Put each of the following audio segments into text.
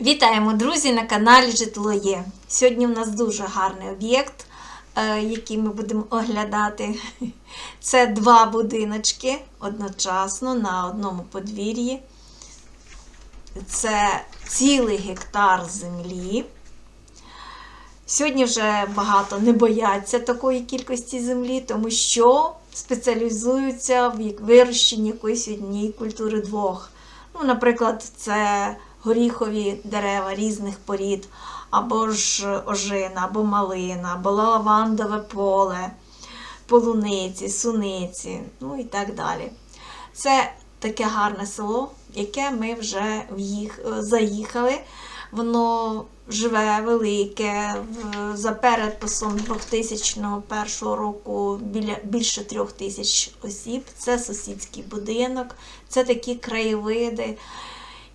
Вітаємо, друзі, на каналі Житло Є. Сьогодні у нас дуже гарний об'єкт, е, який ми будемо оглядати. Це два будиночки одночасно на одному подвір'ї. Це цілий гектар землі. Сьогодні вже багато не бояться такої кількості землі, тому що спеціалізуються в вирощенні якоїсь однієї культури двох. Ну, наприклад, це горіхові дерева різних порід, або ж ожина, або малина, або лавандове поле, полуниці, суниці, ну і так далі. Це таке гарне село, яке ми вже в'їх- заїхали. Воно живе велике. За переписом 2001 року біля, більше трьох тисяч осіб. Це сусідський будинок, це такі краєвиди.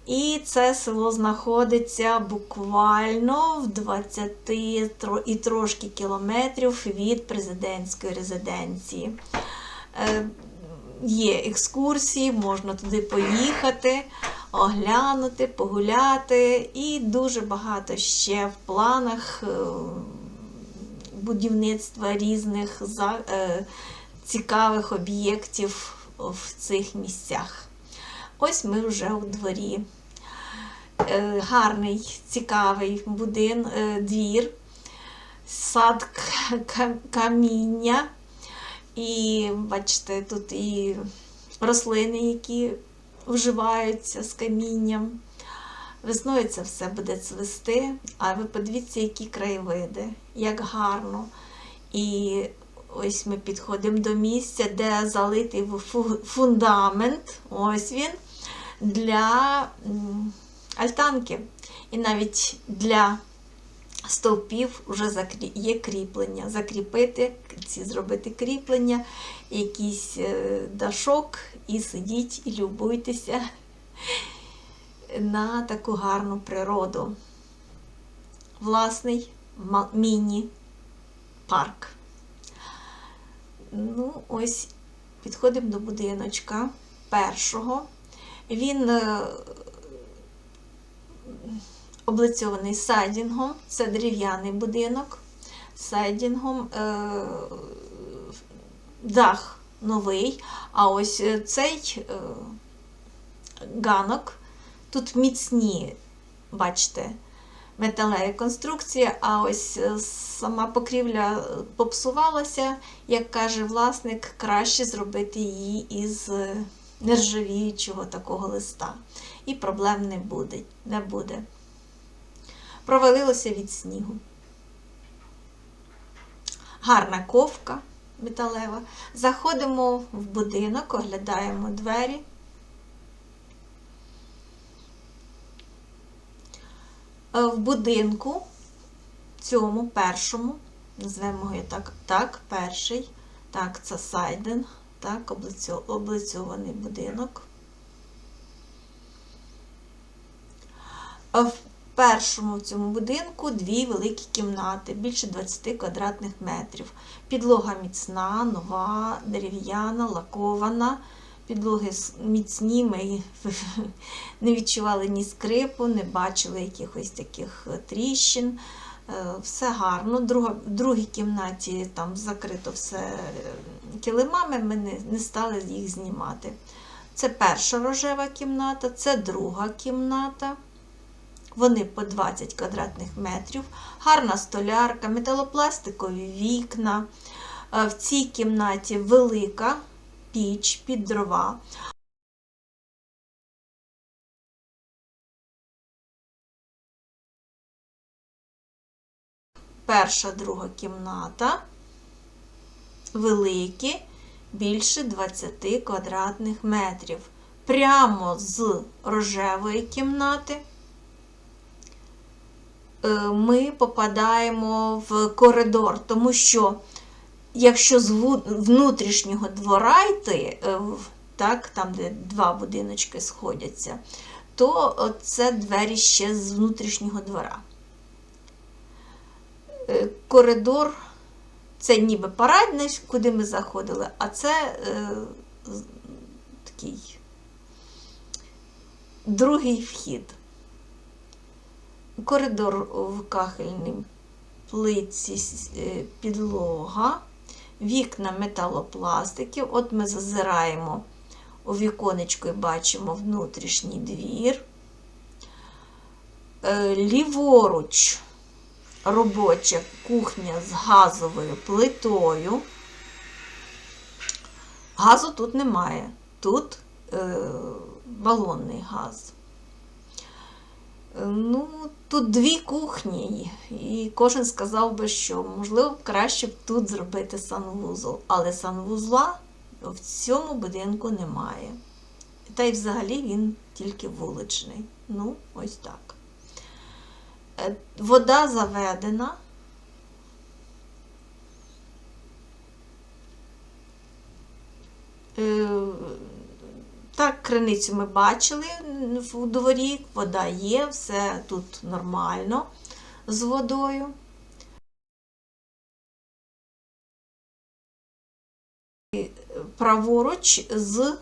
І це село знаходиться буквально в 20 тро- і трошки кілометрів від президентської резиденції. Е, Є екскурсії, можна туди поїхати, оглянути, погуляти, і дуже багато ще в планах е, будівництва різних е, цікавих об'єктів в цих місцях. Ось ми вже у дворі. Е, Гарний, цікавий будин, е, двір, сад каміння. І бачите, тут і рослини, які вживаються з камінням. Весною це все буде цвісти, а ви подивіться, які краєвиди, як гарно. І ось ми підходимо до місця, де залитий фундамент. Ось він для альтанки. І навіть для стовпів вже є кріплення. Закріпити, ці зробити кріплення, якийсь е, дашок, і сидіть і любуйтеся на таку гарну природу. Власний міні-парк. Ну, ось підходимо до будиночка першого. Він е, облицьований сайдінгом, це дерев'яний будинок. Сайдінгом е, дах новий, а ось е, цей ганок, тут міцні, бачите, металеві конструкції, а ось сама покрівля попсувалася, як каже власник, краще зробити її із нержавіючого такого листа. І проблем не буде. Не буде. Провалилося від снігу. Гарна ковка металева. Заходимо в будинок, оглядаємо двері. Е, В будинку цьому першому, назвемо його так, так, перший, так, це сайден, так, облицьо- облицьований будинок. В першому цьому будинку дві великі кімнати, більше 20 квадратних метрів. Підлога міцна, нова, дерев'яна, лакована. Підлоги міцні, ми не відчували ні скрипу, не бачили якихось таких е, тріщин. Е, Все гарно. В другій кімнаті там закрито все е, килимами, ми не, не стали їх знімати. Це перша рожева кімната, це друга кімната. Вони по 20 квадратних метрів, гарна столярка, металопластикові вікна. Е, В цій кімнаті велика піч під дрова. Перша, друга кімната. Великі, більше 20 квадратних метрів. Прямо з рожевої кімнати е, ми попадаємо в коридор, тому що якщо з внутрішнього двора йти, е, так, там, де два будиночки сходяться, то це двері ще з внутрішнього двора. Е, Коридор це ніби парадний, куди ми заходили, а це е, такий другий вхід. коридор в кахельній плитці е, підлога, вікна металопластиків. От ми зазираємо у віконечко і бачимо внутрішній двір. Е, Ліворуч робоча кухня з газовою плитою. Газу тут немає. Тут е, балонний газ. Е, Ну, тут дві кухні, і кожен сказав би, що можливо краще б тут зробити санвузол, але санвузла в цьому будинку немає. Та й взагалі він тільки вуличний. Ну, ось так. Е, Вода заведена. Е, Так, криницю ми бачили в дворі, вода є, все тут нормально з водою. Праворуч з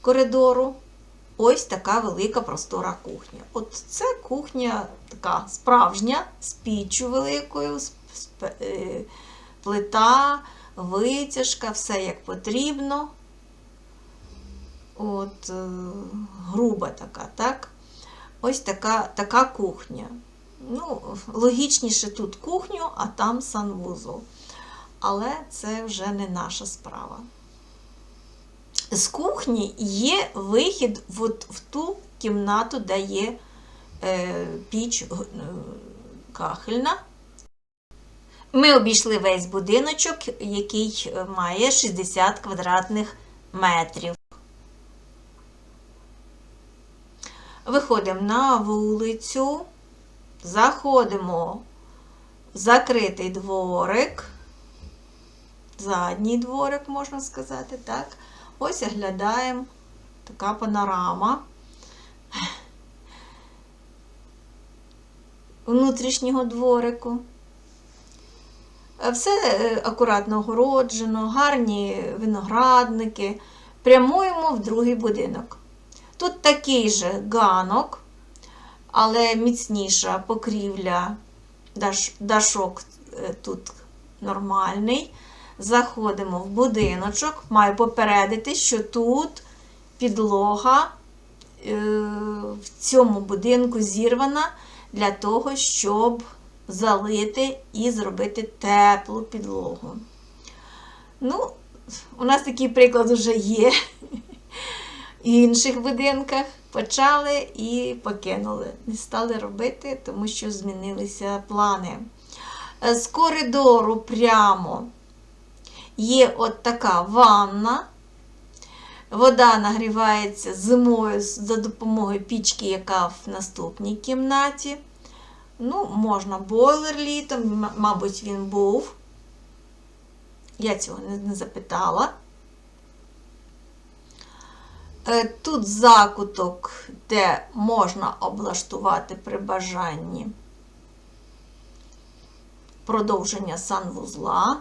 коридору ось така велика простора кухня. От це кухня така справжня, з піччю великою, е, плита, витяжка, все як потрібно. От, е, груба така, так? Ось така, така кухня. Ну, логічніше тут кухню, а там санвузол. Але це вже не наша справа. З кухні є вихід от в ту кімнату, де є е, піч е, кахельна. Ми обійшли весь будиночок, який е, має 60 квадратних метрів. Виходимо на вулицю, заходимо в закритий дворик, задній дворик, можна сказати, так. Ось оглядаємо така панорама внутрішнього дворику. Все е, акуратно огороджено, гарні виноградники. Прямуємо в другий будинок. Тут такий же ганок, але міцніша покрівля, дашок е, тут нормальний. Заходимо в будиночок. Маю попередити, що тут підлога е, в цьому будинку зірвана для того, щоб залити і зробити теплу підлогу. Ну, у нас такий приклад вже є в інших будинках. Почали і покинули. Не стали робити, тому що змінилися плани. З коридору прямо є от така ванна. Вода нагрівається зимою за допомогою пічки, яка в наступній кімнаті. Ну, можна бойлер літом, мабуть, він був. Я цього не, запитала. Е, Тут закуток, де можна облаштувати при бажанні продовження санвузла.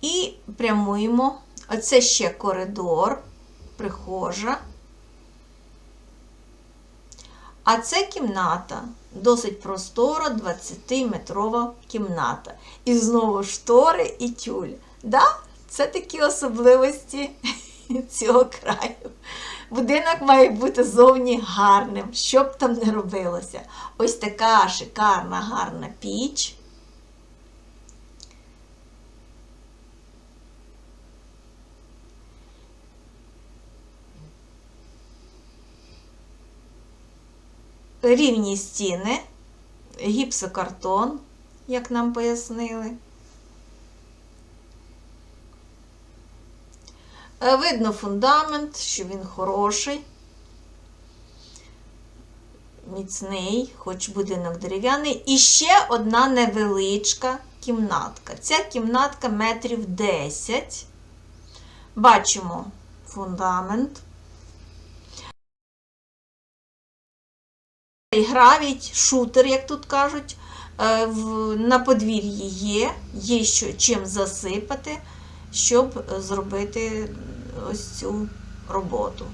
І прямуємо. Оце ще коридор, прихожа. А це кімната, досить простора, 20-метрова кімната. І знову штори і тюль. Да? Це такі особливості цього краю. Будинок має бути зовні гарним, що б там не робилося. Ось така шикарна, гарна піч. Рівні стіни, гіпсокартон, як нам пояснили. Е, Видно фундамент, що він хороший, міцний, хоч будинок дерев'яний. І ще одна невеличка кімнатка. Ця кімнатка метрів 10. Бачимо фундамент. Гравіть, шутер, як тут кажуть, е, на подвір'ї є, є що чим засипати. щоб зробити ось цю роботу.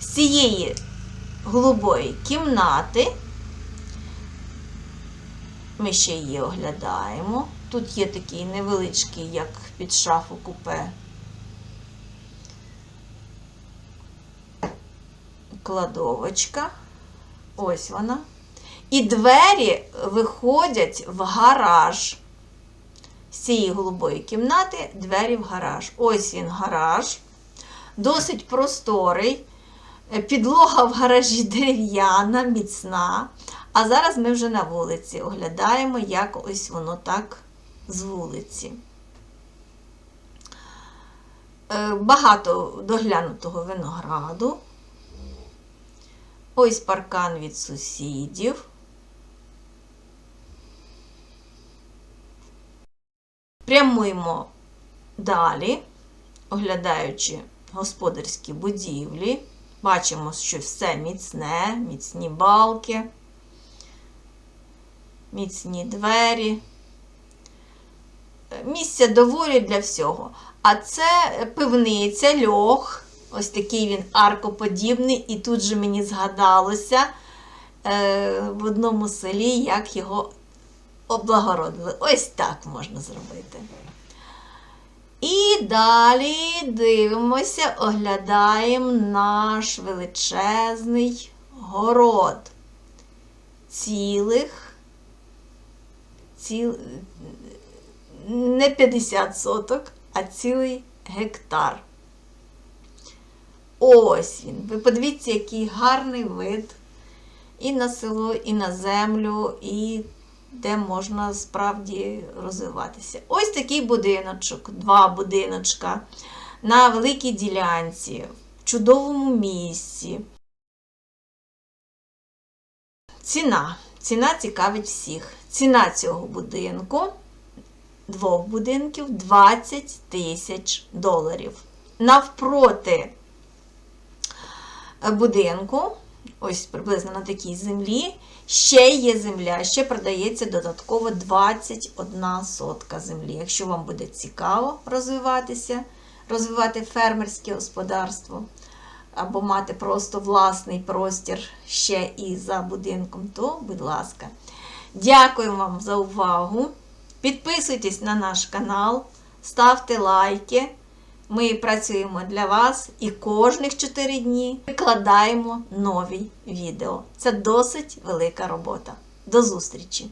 З цієї голубої кімнати ми ще її оглядаємо. Тут є такий невеличкий, як під шафу купе. Кладовочка. Ось вона. І двері виходять в гараж. З цієї голубої кімнати двері в гараж. Ось він гараж. Досить просторий. Підлога в гаражі дерев'яна, міцна. А зараз ми вже на вулиці оглядаємо, як ось воно так з вулиці. Е, Багато доглянутого винограду. Ось паркан від сусідів. Прямуємо далі, оглядаючи господарські будівлі. Бачимо, що все міцне, міцні балки, міцні двері. Місця доволі для всього. А це пивниця, льох. Ось такий він аркоподібний, і тут же мені згадалося е, в одному селі, як його облагородили. Ось так можна зробити. І далі дивимося, оглядаємо наш величезний город. Цілих, ціл, не 50 соток, а цілий гектар. Ось він. Ви подивіться, який гарний вид і на село, і на землю, і де можна справді розвиватися. Ось такий будиночок, два будиночка на великій ділянці, в чудовому місці. Ціна. Ціна цікавить всіх. Ціна цього будинку, двох будинків 20 тисяч доларів. Навпроти будинку, ось приблизно на такій землі, ще є земля, ще продається додатково 21 сотка землі. Якщо вам буде цікаво розвиватися, розвивати фермерське господарство, або мати просто власний простір ще і за будинком, то, будь ласка. Дякую вам за увагу. Підписуйтесь на наш канал, ставте лайки. Ми працюємо для вас і кожних 4 дні викладаємо нові відео. Це досить велика робота. До зустрічі!